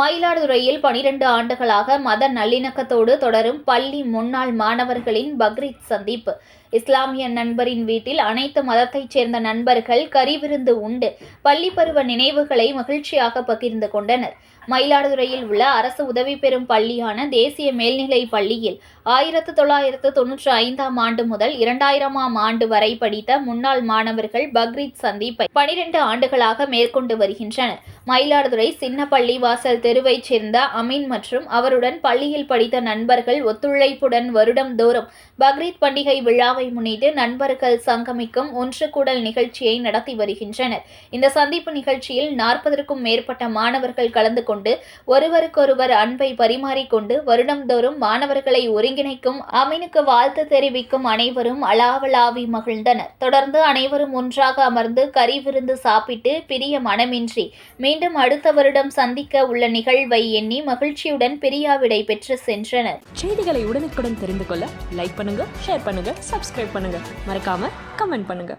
மயிலாடுதுறையில் பனிரெண்டு ஆண்டுகளாக மத நல்லிணக்கத்தோடு தொடரும் பள்ளி முன்னாள் மாணவர்களின் பக்ரீத் சந்திப்பு. இஸ்லாமிய நண்பரின் வீட்டில் அனைத்து மதத்தைச் சேர்ந்த நண்பர்கள் கறிவிருந்து உண்டு. பள்ளி பருவ நினைவுகளை மகிழ்ச்சியாக பகிர்ந்து கொண்டனர். மயிலாடுதுறையில் உள்ள அரசு உதவி பெறும் பள்ளியான தேசிய மேல்நிலை பள்ளியில் ஆயிரத்து தொள்ளாயிரத்து தொன்னூற்றி ஐந்தாம் ஆண்டு முதல் இரண்டாயிரமாம் ஆண்டு வரை படித்த முன்னாள் மாணவர்கள் பக்ரீத் சந்திப்பை பனிரெண்டு ஆண்டுகளாக மேற்கொண்டு வருகின்றனர். மயிலாடுதுறை சின்ன பள்ளி வாசல் தெருவைச் சேர்ந்த அமீன் மற்றும் அவருடன் பள்ளியில் படித்த நண்பர்கள் ஒத்துழைப்புடன் வருடம் தோறும் பக்ரீத் பண்டிகை விழாவை முன்னிட்டு நண்பர்கள் சங்கமிக்கும் ஒன்று கூடல் நிகழ்ச்சியை நடத்தி வருகின்றனர். இந்த சந்திப்பு நிகழ்ச்சியில் நாற்பதற்கும் மேற்பட்ட மாணவர்கள் கலந்து கொண்டு ஒருவருக்கொருவர் அன்பை பரிமாறிக்கொண்டு வருடம்தோறும் மாணவர்களை ஒருங்கிணைக்கும் அமீனுக்கு வாழ்த்து தெரிவிக்கும் அனைவரும் அளாவலாவி மகிழ்ந்தனர். தொடர்ந்து அனைவரும் ஒன்றாக அமர்ந்து கறி விருந்து சாப்பிட்டு பிரிய மனமின்றி மீண்டும் அடுத்த வருடம் சந்திக்க உள்ள நிகழ்வை எண்ணி மகிழ்ச்சியுடன் பிரியாவிடை பெற்று சென்றனர். செய்திகளை உடனுக்குடன் தெரிந்து கொள்ள லைக் பண்ணுங்க ஷேர் பண்ணுங்க சப்ஸ்கிரைப் பண்ணுங்க. மறக்காம கமெண்ட் பண்ணுங்க.